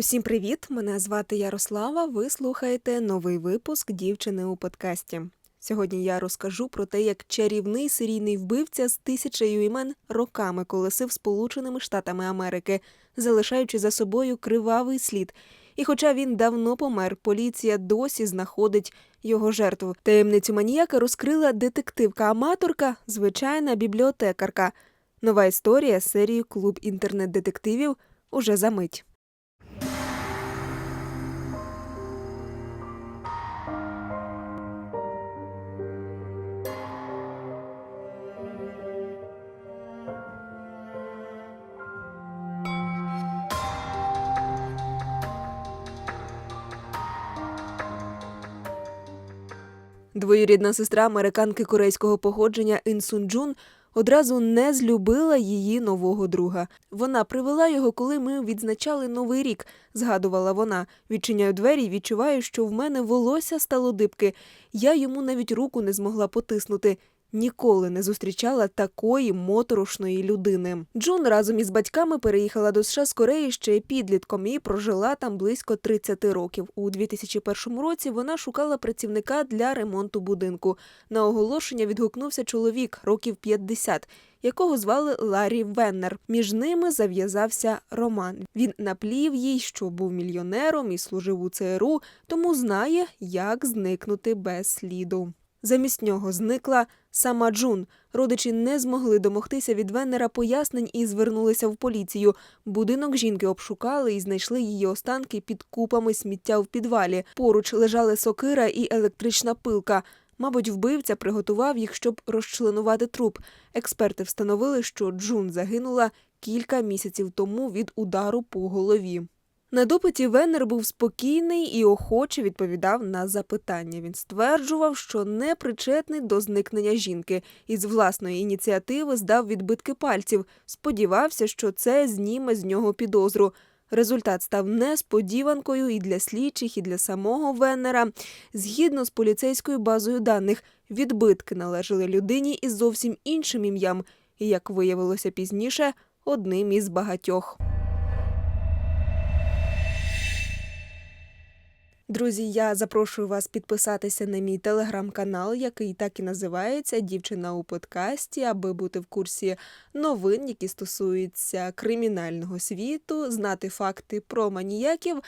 Усім привіт! Мене звати Ярослава. Ви слухаєте новий випуск дівчини у подкасті. Сьогодні я розкажу про те, як чарівний серійний вбивця з тисячею імен роками колесив Сполученими Штатами Америки, залишаючи за собою кривавий слід. І хоча він давно помер, поліція досі знаходить його жертву. Таємницю маніяка розкрила детективка-аматорка, звичайна бібліотекарка. Нова історія серії Клуб інтернет-детективів уже за мить. Двоюрідна сестра американки корейського походження Ін Сун Джун одразу не злюбила її нового друга. Вона привела його, коли ми відзначали новий рік, згадувала вона. Відчиняю двері і відчуваю, що в мене волосся стало дибки. Я йому навіть руку не змогла потиснути. Ніколи не зустрічала такої моторошної людини. Джун разом із батьками переїхала до США з Кореї ще підлітком і прожила там близько 30 років. У 2001 році вона шукала працівника для ремонту будинку. На оголошення відгукнувся чоловік років 50, якого звали Ларі Веннер. Між ними зав'язався роман. Він наплів їй, що був мільйонером і служив у ЦРУ, тому знає, як зникнути без сліду. Замість нього зникла сама Джун. Родичі не змогли домогтися від Веннера пояснень і звернулися в поліцію. Будинок жінки обшукали і знайшли її останки під купами сміття в підвалі. Поруч лежали сокира і електрична пилка. Мабуть, вбивця приготував їх, щоб розчленувати труп. Експерти встановили, що Джун загинула кілька місяців тому від удару по голові. На допиті Веннер був спокійний і охоче відповідав на запитання. Він стверджував, що не причетний до зникнення жінки, і з власної ініціативи здав відбитки пальців. Сподівався, що це зніме з нього підозру. Результат став несподіванкою і для слідчих, і для самого Веннера. Згідно з поліцейською базою даних, відбитки належали людині із зовсім іншим ім'ям, і, як виявилося пізніше, одним із багатьох. Друзі, я запрошую вас підписатися на мій телеграм-канал, який так і називається Дівчина у подкасті, аби бути в курсі новин, які стосуються кримінального світу, знати факти про маніяків.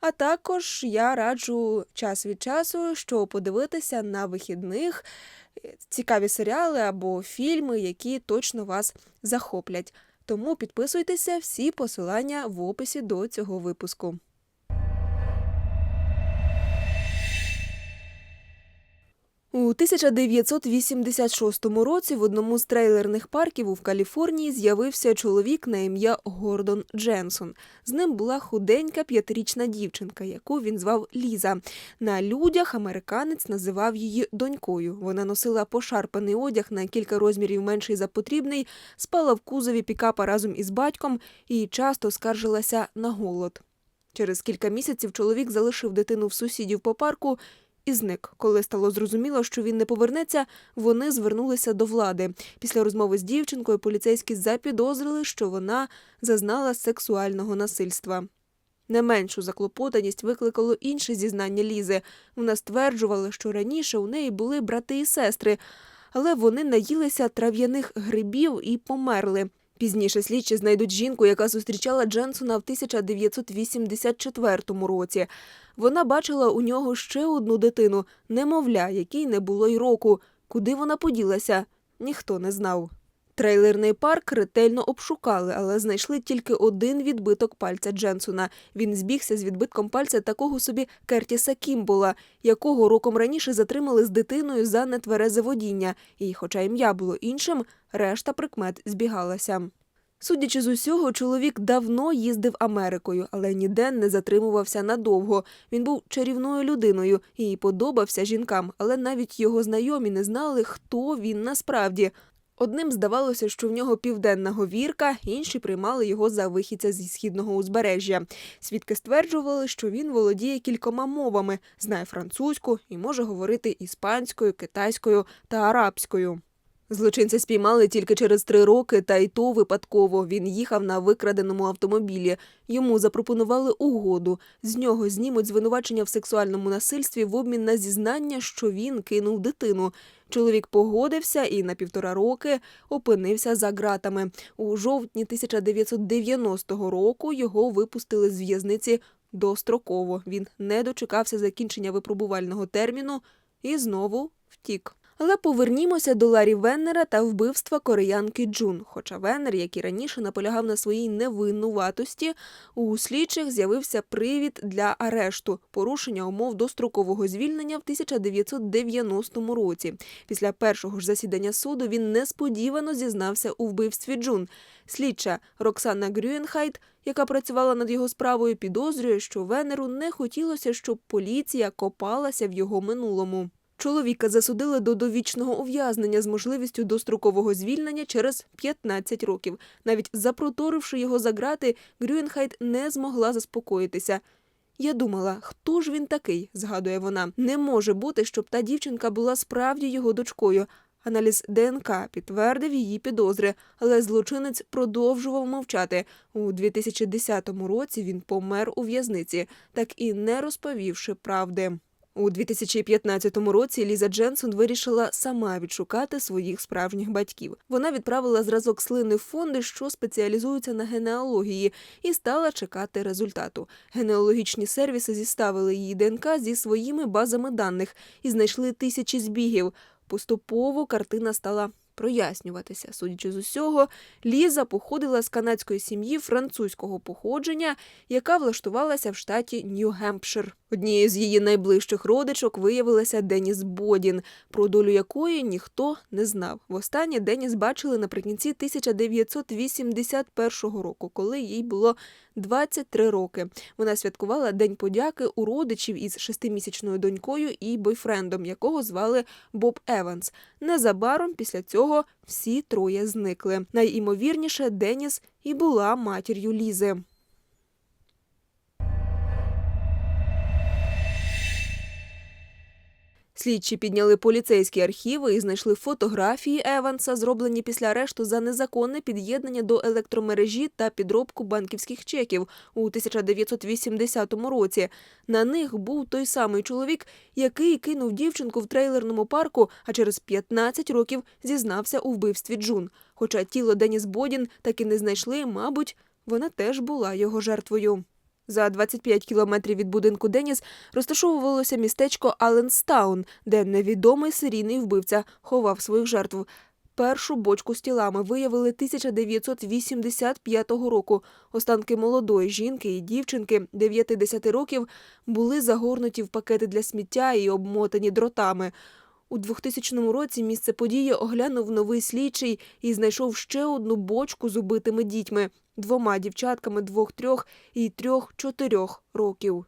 А також я раджу час від часу, що подивитися на вихідних цікаві серіали або фільми, які точно вас захоплять. Тому підписуйтеся всі посилання в описі до цього випуску. У 1986 році в одному з трейлерних парків у Каліфорнії з'явився чоловік на ім'я Гордон Дженсон. З ним була худенька п'ятирічна дівчинка, яку він звав Ліза. На людях американець називав її донькою. Вона носила пошарпаний одяг на кілька розмірів менший за потрібний, спала в кузові пікапа разом із батьком і часто скаржилася на голод. Через кілька місяців чоловік залишив дитину в сусідів по парку і зник. Коли стало зрозуміло, що він не повернеться, вони звернулися до влади. Після розмови з дівчинкою поліцейські запідозрили, що вона зазнала сексуального насильства. Не меншу заклопотаність викликало інше зізнання Лізи. Вона стверджувала, що раніше у неї були брати і сестри, але вони наїлися трав'яних грибів і померли. Пізніше слідчі знайдуть жінку, яка зустрічала Дженсона в 1984 році. Вона бачила у нього ще одну дитину, немовля, якій не було й року. Куди вона поділася, ніхто не знав. Трейлерний парк ретельно обшукали, але знайшли тільки один відбиток пальця Дженсона. Він збігся з відбитком пальця такого собі Кертіса Кімбола, якого роком раніше затримали з дитиною за нетверезе водіння. І, хоча ім'я було іншим, решта прикмет збігалася. Судячи з усього, чоловік давно їздив Америкою, але ніде не затримувався надовго. Він був чарівною людиною і подобався жінкам, але навіть його знайомі не знали, хто він насправді. Одним здавалося, що в нього південна говірка, інші приймали його за вихідця зі східного узбережжя. Свідки стверджували, що він володіє кількома мовами, знає французьку і може говорити іспанською, китайською та арабською. Злочинця спіймали тільки через три роки, та й то випадково. Він їхав на викраденому автомобілі. Йому запропонували угоду. З нього знімуть звинувачення в сексуальному насильстві в обмін на зізнання, що він кинув дитину. Чоловік погодився і на півтора роки опинився за ґратами. У жовтні 1990 року його випустили з в'язниці достроково. Він не дочекався закінчення випробувального терміну і знову втік. Але повернімося до Ларі Веннера та вбивства кореянки Джун. Хоча Веннер, як і раніше, наполягав на своїй невинуватості, у слідчих з'явився привід для арешту порушення умов дострокового звільнення в 1990 році. Після першого ж засідання суду він несподівано зізнався у вбивстві Джун. Слідча Роксана Грюенхайт, яка працювала над його справою, підозрює, що Венеру не хотілося, щоб поліція копалася в його минулому. Чоловіка засудили до довічного ув'язнення з можливістю дострокового звільнення через 15 років. Навіть запроторивши його за грати, Грюенхайт не змогла заспокоїтися. Я думала, хто ж він такий, згадує вона. Не може бути, щоб та дівчинка була справді його дочкою. Аналіз ДНК підтвердив її підозри, але злочинець продовжував мовчати. У 2010 році він помер у в'язниці, так і не розповівши правди. У 2015 році Ліза Дженсон вирішила сама відшукати своїх справжніх батьків. Вона відправила зразок слини в фонди, що спеціалізуються на генеалогії, і стала чекати результату. Генеалогічні сервіси зіставили її ДНК зі своїми базами даних і знайшли тисячі збігів. Поступово картина стала прояснюватися. Судячи з усього, Ліза походила з канадської сім'ї французького походження, яка влаштувалася в штаті Нью-Гемпшир. Однією з її найближчих родичок виявилася Деніс Бодін, про долю якої ніхто не знав. Востаннє Деніс бачили наприкінці 1981 року, коли їй було 23 роки. Вона святкувала День подяки у родичів із шестимісячною донькою і бойфрендом, якого звали Боб Еванс. Незабаром після цього всі троє зникли. Найімовірніше, Деніс і була матір'ю Лізи. Слідчі підняли поліцейські архіви і знайшли фотографії Еванса, зроблені після арешту за незаконне під'єднання до електромережі та підробку банківських чеків у 1980 році. На них був той самий чоловік, який кинув дівчинку в трейлерному парку, а через 15 років зізнався у вбивстві Джун. Хоча тіло Деніс Бодін так і не знайшли, мабуть, вона теж була його жертвою. За 25 кілометрів від будинку Деніс розташовувалося містечко Аленстаун, де невідомий серійний вбивця ховав своїх жертв. Першу бочку з тілами виявили 1985 року. Останки молодої жінки і дівчинки 9-10 років були загорнуті в пакети для сміття і обмотані дротами. У 2000 році місце події оглянув новий слідчий і знайшов ще одну бочку з убитими дітьми двома дівчатками двох-трьох і трьох-чотирьох років.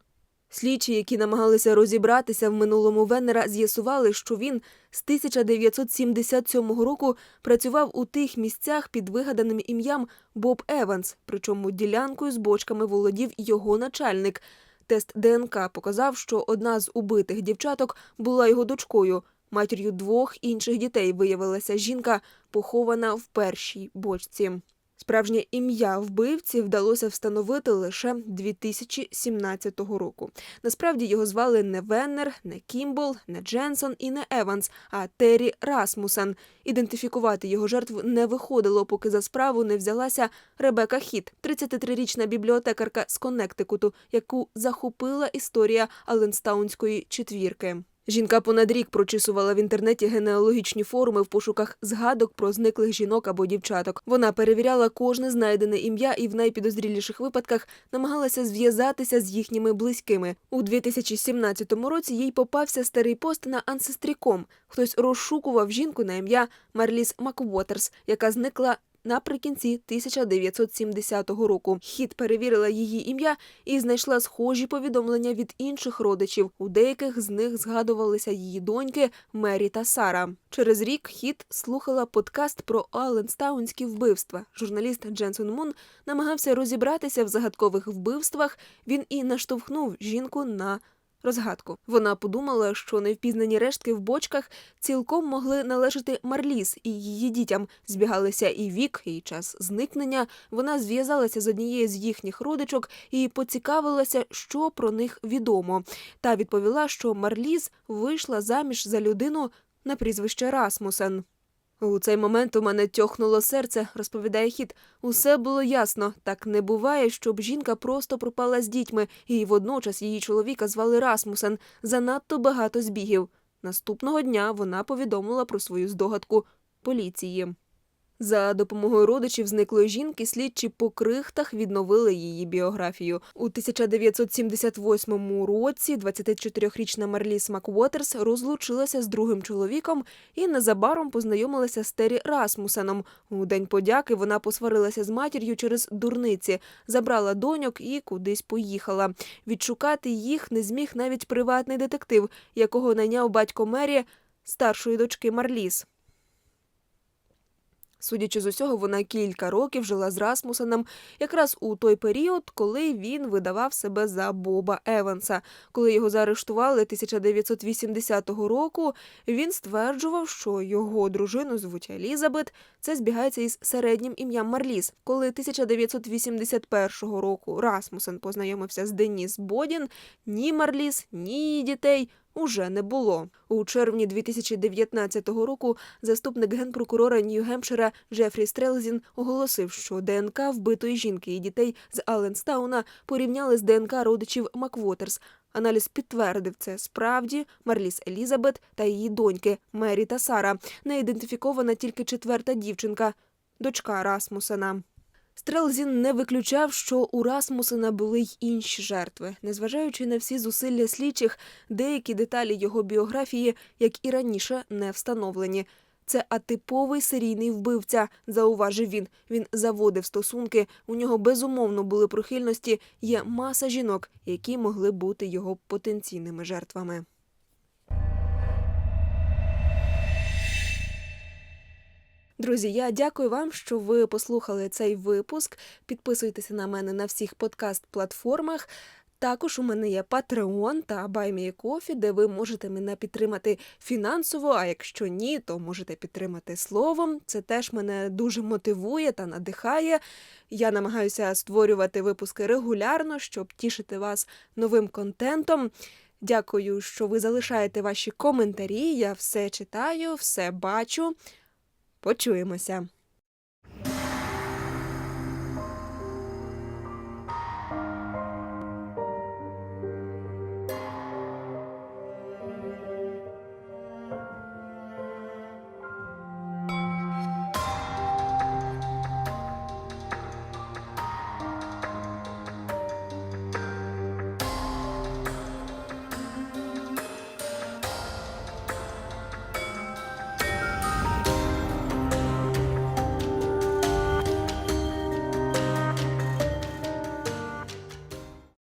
Слідчі, які намагалися розібратися в минулому Венера, з'ясували, що він з 1977 року працював у тих місцях під вигаданим ім'ям Боб Еванс, причому ділянкою з бочками володів його начальник. Тест ДНК показав, що одна з убитих дівчаток була його дочкою. Матір'ю двох інших дітей виявилася жінка, похована в першій бочці. Справжнє ім'я вбивці вдалося встановити лише 2017 року. Насправді його звали не Веннер, не Кімбл, не Дженсон і не Еванс, а Террі Расмусен. Ідентифікувати його жертв не виходило, поки за справу не взялася Ребека Хіт, 33-річна бібліотекарка з Коннектикуту, яку захопила історія Аленстаунської четвірки. Жінка понад рік прочисувала в інтернеті генеалогічні форуми в пошуках згадок про зниклих жінок або дівчаток. Вона перевіряла кожне знайдене ім'я і в найпідозріліших випадках намагалася зв'язатися з їхніми близькими. У 2017 році їй попався старий пост на Ancestry.com. Хтось розшукував жінку на ім'я Марліс Маквотерс, яка зникла наприкінці 1970 року. Хід перевірила її ім'я і знайшла схожі повідомлення від інших родичів. У деяких з них згадувалися її доньки Мері та Сара. Через рік Хіт слухала подкаст про Аленстаунські вбивства. Журналіст Дженсон Мун намагався розібратися в загадкових вбивствах. Він і наштовхнув жінку на розгадку. Вона подумала, що невпізнані рештки в бочках цілком могли належати Марліс і її дітям. Збігалися і вік, і час зникнення. Вона зв'язалася з однією з їхніх родичок і поцікавилася, що про них відомо. Та відповіла, що Марліз вийшла заміж за людину на прізвище Расмусен. У цей момент у мене тьохнуло серце, розповідає хід. Усе було ясно. Так не буває, щоб жінка просто пропала з дітьми, і водночас її чоловіка звали Расмусен. Занадто багато збігів. Наступного дня вона повідомила про свою здогадку поліції. За допомогою родичів зниклої жінки слідчі по крихтах відновили її біографію. У 1978 році 24-річна Марліс Маквотерс розлучилася з другим чоловіком і незабаром познайомилася з Террі Расмусеном. У день подяки вона посварилася з матір'ю через дурниці, забрала доньок і кудись поїхала. Відшукати їх не зміг навіть приватний детектив, якого найняв батько Мері старшої дочки Марліс. Судячи з усього, вона кілька років жила з Расмусеном якраз у той період, коли він видавав себе за Боба Еванса. Коли його заарештували 1980 року, він стверджував, що його дружину звуть Елізабет. Це збігається із середнім ім'ям Марліс. Коли 1981 року Расмусен познайомився з Деніс Бодін, ні Марліс, ні її дітей уже не було. У червні 2019 року заступник генпрокурора Нью-Гемпшира Джефрі Стрелзін оголосив, що ДНК вбитої жінки і дітей з Алленстауна порівняли з ДНК родичів Маквотерс. Аналіз підтвердив це справді Марліс Елізабет та її доньки Мері та Сара. Не ідентифікована тільки четверта дівчинка, дочка Расмусена. Стрелзін не виключав, що у Расмусена були й інші жертви. Незважаючи на всі зусилля слідчих, деякі деталі його біографії, як і раніше, не встановлені. Це атиповий серійний вбивця, зауважив він. Він заводив стосунки. У нього безумовно були прихильності. Є маса жінок, які могли бути його потенційними жертвами. Друзі, я дякую вам, що ви послухали цей випуск. Підписуйтеся на мене на всіх подкаст-платформах. Також у мене є Patreon та BuyMeACoffee, де ви можете мене підтримати фінансово. А якщо ні, то можете підтримати словом. Це теж мене дуже мотивує та надихає. Я намагаюся створювати випуски регулярно, щоб тішити вас новим контентом. Дякую, що ви залишаєте ваші коментарі. Я все читаю, все бачу. Почуємося.